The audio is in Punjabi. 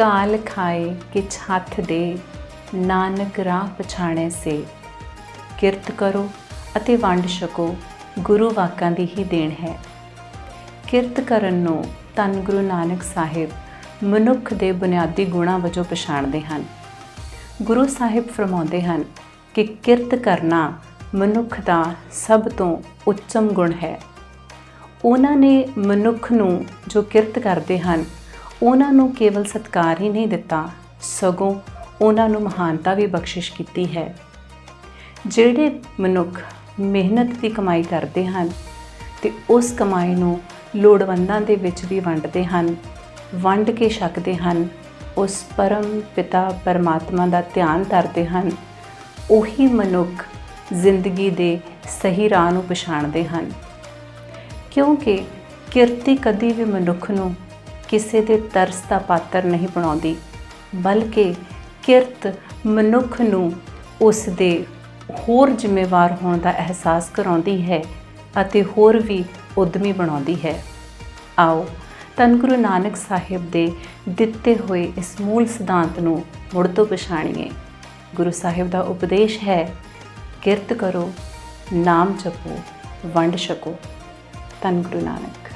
ਕਾਲ ਖਾਏ ਕਿਛ ਹੱਥ ਦੇ, ਨਾਨਕ ਰਾਹ ਪਛਾਣੈ ਸੇ। ਕਿਰਤ ਕਰੋ ਅਤੇ ਵੰਡ ਛਕੋ, ਗੁਰੂ ਵਾਕਾਂ ਦੀ ਹੀ ਦੇਣ ਹੈ। ਕਿਰਤ ਕਰਨ ਨੂੰ ਧੰਨ ਗੁਰੂ ਨਾਨਕ ਸਾਹਿਬ ਮਨੁੱਖ ਦੇ ਬੁਨਿਆਦੀ ਗੁਣਾਂ ਵਜੋਂ ਪਛਾਣਦੇ ਹਨ। ਗੁਰੂ ਸਾਹਿਬ ਫਰਮਾਉਂਦੇ ਹਨ ਕਿ ਕਿਰਤ ਕਰਨਾ ਮਨੁੱਖ ਦਾ ਸਭ ਤੋਂ ਉੱਚਮ ਗੁਣ ਹੈ। ਉਹਨਾਂ ਨੇ ਮਨੁੱਖ ਨੂੰ ਜੋ ਕਿਰਤ ਕਰਦੇ ਹਨ ਉਹਨਾਂ ਨੂੰ ਕੇਵਲ ਸਤਕਾਰ ਹੀ ਨਹੀਂ ਦਿੱਤਾ, ਸਗੋਂ ਉਹਨਾਂ ਨੂੰ ਮਹਾਨਤਾ ਵੀ ਬਖਸ਼ਿਸ਼ ਕੀਤੀ ਹੈ। ਜਿਹੜੇ ਮਨੁੱਖ ਮਿਹਨਤ ਦੀ ਕਮਾਈ ਕਰਦੇ ਹਨ ਤੇ ਉਸ ਕਮਾਈ ਨੂੰ ਲੋੜਵੰਦਾਂ ਦੇ ਵਿੱਚ ਵੀ ਵੰਡਦੇ ਹਨ, ਵੰਡ ਕੇ ਛਕਦੇ ਹਨ, ਉਸ ਪਰਮ ਪਿਤਾ ਪਰਮਾਤਮਾ ਦਾ ਧਿਆਨ ਧਰਦੇ ਹਨ, ਉਹੀ ਮਨੁੱਖ ਜ਼ਿੰਦਗੀ ਦੇ ਸਹੀ ਰਾਹ ਨੂੰ ਪਛਾਣਦੇ ਹਨ। ਕਿਉਂਕਿ ਕਿਰਤੀ ਕਦੀ ਵੀ ਮਨੁੱਖ ਨੂੰ ਕਿਸੇ ਦੇ ਤਰਸ ਦਾ ਪਾਤਰ ਨਹੀਂ ਬਣਾਉਂਦੀ, ਬਲਕਿ ਕਿਰਤ ਮਨੁੱਖ ਨੂੰ ਉਸ ਦੇ ਹੋਰ ਜ਼ਿੰਮੇਵਾਰ ਹੋਣ ਦਾ ਅਹਿਸਾਸ ਕਰਾਉਂਦੀ ਹੈ ਅਤੇ ਹੋਰ ਵੀ ਉਦਮੀ ਬਣਾਉਂਦੀ ਹੈ। ਆਓ, ਧੰਨ ਗੁਰੂ ਨਾਨਕ ਸਾਹਿਬ ਦੇ ਦਿੱਤੇ ਹੋਏ ਇਸ ਮੂਲ ਸਿਧਾਂਤ ਨੂੰ ਮੁੜ ਤੋਂ ਪਛਾਣੀਏ। ਗੁਰੂ ਸਾਹਿਬ ਦਾ ਉਪਦੇਸ਼ ਹੈ, ਕਿਰਤ ਕਰੋ, ਨਾਮ ਜਪੋ, ਵੰਡ ਛਕੋ। ਧੰਨ ਗੁਰੂ ਨਾਨਕ।